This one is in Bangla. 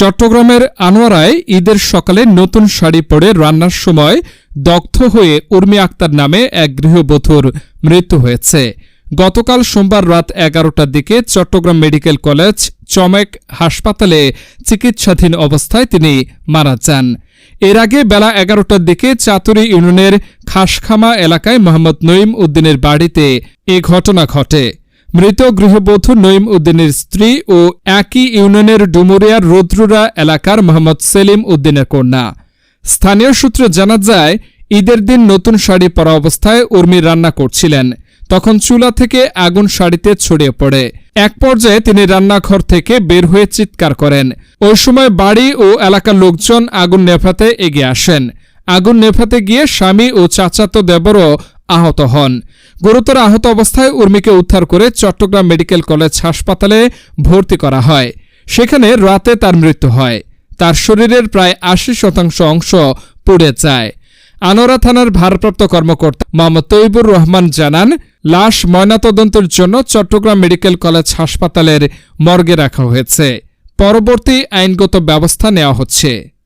চট্টগ্রামের আনোয়ারায় ঈদের সকালে নতুন শাড়ি পরে রান্নার সময় দগ্ধ হয়ে উর্মি আক্তার নামে এক গৃহবধূর মৃত্যু হয়েছে। গতকাল সোমবার রাত এগারোটার দিকে চট্টগ্রাম মেডিকেল কলেজ চমেক হাসপাতালে চিকিৎসাধীন অবস্থায় তিনি মারা যান। এর আগে বেলা এগারোটার দিকে চাতুরি ইউনিয়নের খাসখামা এলাকায় মোহাম্মদ নঈম উদ্দিনের বাড়িতে এ ঘটনা ঘটে। মৃত গৃহবধূ নঈম উদ্দিনের স্ত্রী ও একই ইউনিয়নের ডুমুরিয়ার রুদ্রুরা এলাকার মোহাম্মদ সেলিম উদ্দিনের কন্যা। স্থানীয় সূত্রে জানা যায়, ঈদের দিন নতুন শাড়ি পরা অবস্থায় উর্মি রান্না করছিলেন। তখন চুলা থেকে আগুন শাড়িতে ছড়িয়ে পড়ে। এক পর্যায়ে তিনি রান্নাঘর থেকে বের হয়ে চিৎকার করেন। ওই সময় বাড়ি ও এলাকার লোকজন আগুন নেভাতে এগিয়ে আসেন। আগুন নেভাতে গিয়ে স্বামী ও চাচাতো দেবরও আহত হন। গুরুতর আহত অবস্থায় উর্মিকে উদ্ধার করে চট্টগ্রাম মেডিকেল কলেজ হাসপাতালে ভর্তি করা হয়। সেখানে রাতে তার মৃত্যু হয়। তার শরীরের প্রায় আশি শতাংশ অংশ পুড়ে যায়। আনোরা থানার ভারপ্রাপ্ত কর্মকর্তা মোহাম্মদ তৈবুর রহমান জানান, লাশ ময়নাতদন্তের জন্য চট্টগ্রাম মেডিকেল কলেজ হাসপাতালের মর্গে রাখা হয়েছে। পরবর্তী আইনগত ব্যবস্থা নেওয়া হচ্ছে।